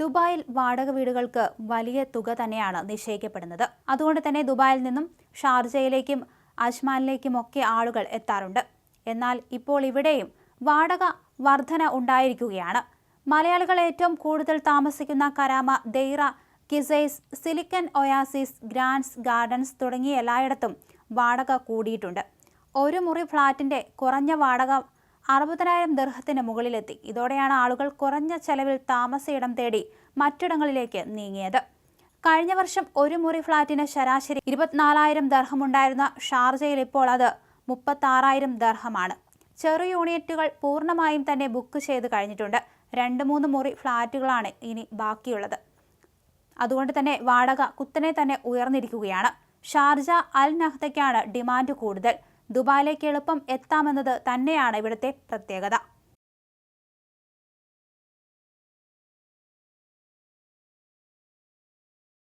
ദുബായിൽ വാടക വീടുകൾക്ക് വലിയ തുക തന്നെയാണ് നിശ്ചയിക്കപ്പെടുന്നത്. അതുകൊണ്ട് തന്നെ ദുബായിൽ നിന്നും ഷാർജയിലേക്കും അജ്മാനിലേക്കും ഒക്കെ ആളുകൾ എത്താറുണ്ട്. എന്നാൽ ഇപ്പോൾ ഇവിടെയും വാടക വർധന ഉണ്ടായിരിക്കുകയാണ്. മലയാളികൾ ഏറ്റവും കൂടുതൽ താമസിക്കുന്ന Karama Deira Qusais Silicon Oasis Grands Gardens തുടങ്ങിയ എല്ലായിടത്തും വാടക കൂടിയിട്ടുണ്ട്. ഒരു മുറി ഫ്ളാറ്റിന്റെ കുറഞ്ഞ വാടക അറുപതിനായിരം ദർഹത്തിന് മുകളിലെത്തി. ഇതോടെയാണ് ആളുകൾ കുറഞ്ഞ ചെലവിൽ താമസയിടം തേടി മറ്റിടങ്ങളിലേക്ക് നീങ്ങിയത്. കഴിഞ്ഞ വർഷം ഒരു മുറി ഫ്ളാറ്റിന് ശരാശരി ഇരുപത്തിനാലായിരം ദർഹമുണ്ടായിരുന്ന ഷാർജയിൽ ഇപ്പോൾ അത് മുപ്പത്താറായിരം ദർഹമാണ്. ചെറു യൂണിറ്റുകൾ പൂർണമായും തന്നെ ബുക്ക് ചെയ്ത് കഴിഞ്ഞിട്ടുണ്ട്. രണ്ട് മൂന്ന് മുറി ഫ്ളാറ്റുകളാണ് ഇനി ബാക്കിയുള്ളത്. അതുകൊണ്ട് തന്നെ വാടക കുത്തനെ തന്നെ ഉയർന്നിരിക്കുകയാണ്. ഷാർജ അൽ നഹ്തയ്ക്കാണ് ഡിമാൻഡ് കൂടുതൽ. ദുബായിലേക്ക് എളുപ്പം എത്താമെന്നത് തന്നെയാണ് ഇവിടുത്തെ പ്രത്യേകത.